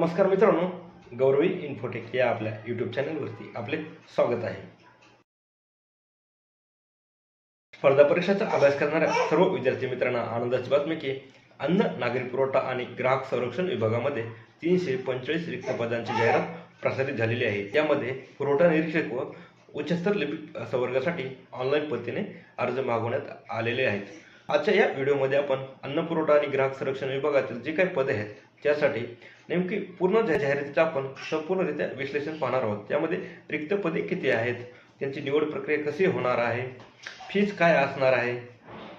नमस्कार मित्रांनो गौरवी इन्फोटेक या आपल्या यूट्यूब चॅनलवरती आपले स्वागत आहे. स्पर्धा परीक्षेचा अभ्यास करणाऱ्या सर्व विद्यार्थी मित्रांना आनंदाची बातमी की अन्न नागरी पुरवठा आणि ग्राहक संरक्षण विभागामध्ये तीनशे पंचेचाळीस रिक्त पदांची जाहिरात प्रसारित झालेली आहे. त्यामध्ये पुरवठा निरीक्षक व उच्चस्तर लिपिक संवर्गासाठी ऑनलाईन पद्धतीने अर्ज मागवण्यात आलेले आहेत. आजच्या या व्हिडिओमध्ये आपण अन्न पुरवठा आणि ग्राहक संरक्षण विभागातील जे काही पदे आहेत त्यासाठी नेमकी पूर्ण जाहिरातीचं आपण संपूर्णरित्या विश्लेषण पाहणार आहोत त्यामध्ये रिक्त पदे किती आहेत त्यांची निवड प्रक्रिया कशी होणार आहे फीज काय असणार आहे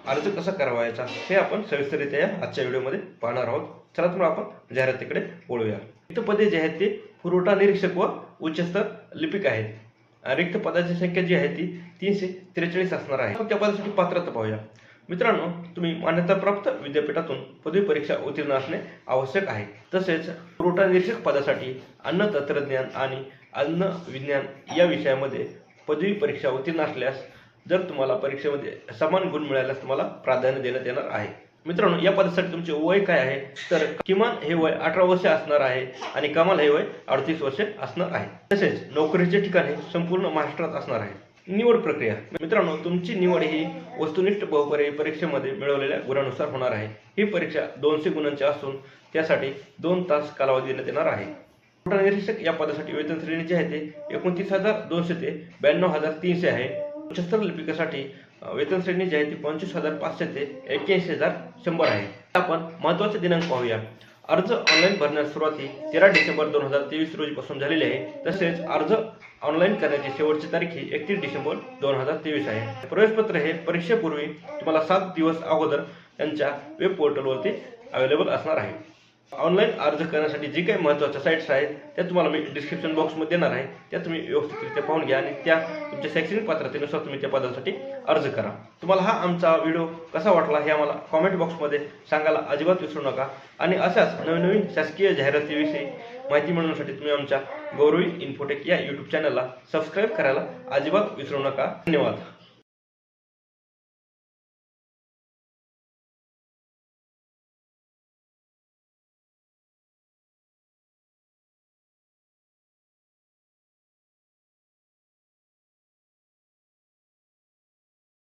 अर्ज कसा करावायचा हे आपण सविस्तररित्या या आजच्या व्हिडिओमध्ये पाहणार आहोत. चला तर आपण जाहिरातीकडे बोलूया रिक्त पदे जे आहेत ते पुरवठा निरीक्षक व उच्चस्तर लिपिक आहेत. रिक्त पदाची संख्या जी आहे ती तीनशे त्रेचाळीस असणार आहे. त्या पदासाठी पात्रता पाहूया. मित्रांनो तुम्ही मान्यताप्राप्त विद्यापीठातून पदवी परीक्षा उत्तीर्ण असणे आवश्यक आहे. तसेच पुरवठा निरीक्षक पदासाठी अन्न तंत्रज्ञान आणि अन्न विज्ञान या विषयामध्ये पदवी परीक्षा उत्तीर्ण असल्यास जर तुम्हाला परीक्षेमध्ये समान गुण मिळाल्यास तुम्हाला प्राधान्य देण्यात येणार आहे. मित्रांनो या पदासाठी तुमचे वय काय आहे? तर किमान हे वय अठरा वर्ष असणार आहे आणि कमाल हे वय अडतीस वर्षे असणार आहे. तसेच नोकरीचे ठिकाण हे संपूर्ण महाराष्ट्रात असणार आहे. निवड प्रक्रिया. मित्रांनो तुमची निवड ही वस्तुनिष्ठ बहुपर्यायी परीक्षेमध्ये मिळवलेल्या गुणानुसार होणार आहे. ही परीक्षा दोनशे गुणांची असून त्यासाठी दोन तास कालावधी देण्यात येणार आहे. निरीक्षक या पदासाठी वेतन श्रेणी जी आहे ते एकोणतीस हजार दोनशे ते ब्याण्णव हजार तीनशे आहे. उच्चस्तर लिपिकासाठी वेतन श्रेणी जी आहे ती पंचवीस हजार पाचशे ते एक्क्याऐंशी हजार शंभर आहे. आपण महत्त्वाचे दिनांक पाहूया. अर्ज ऑनलाईन भरण्यास सुरुवात ही तेरा डिसेंबर दोन हजार तेवीस रोजीपासून झालेली आहे. तसेच अर्ज ऑनलाईन करण्याची शेवटची तारीख ही एकतीस डिसेंबर दोन हजार तेवीस आहे. प्रवेशपत्र हे परीक्षेपूर्वी तुम्हाला सात दिवस अगोदर त्यांच्या वेब पोर्टलवरती अवेलेबल असणार आहे. ऑनलाईन अर्ज करण्यासाठी जी काही महत्त्वाच्या साईट्स आहेत त्या तुम्हाला मी डिस्क्रिप्शन बॉक्समध्ये देणार आहे. त्या तुम्ही व्यवस्थितरित्या पाहून घ्या आणि त्या तुमच्या शैक्षणिक पात्रतेनुसार तुम्ही त्या पदासाठी अर्ज करा. तुम्हाला हा आमचा व्हिडिओ कसा वाटला हे आम्हाला कॉमेंट बॉक्समध्ये सांगायला अजिबात विसरू नका. आणि अशाच नवीन नवीन शासकीय जाहिरातीविषयी माहिती मिळवण्यासाठी तुम्ही आमच्या गौरवी इन्फोटेक या यूट्यूब चॅनलला सबस्क्राईब करायला अजिबात विसरू नका. धन्यवाद.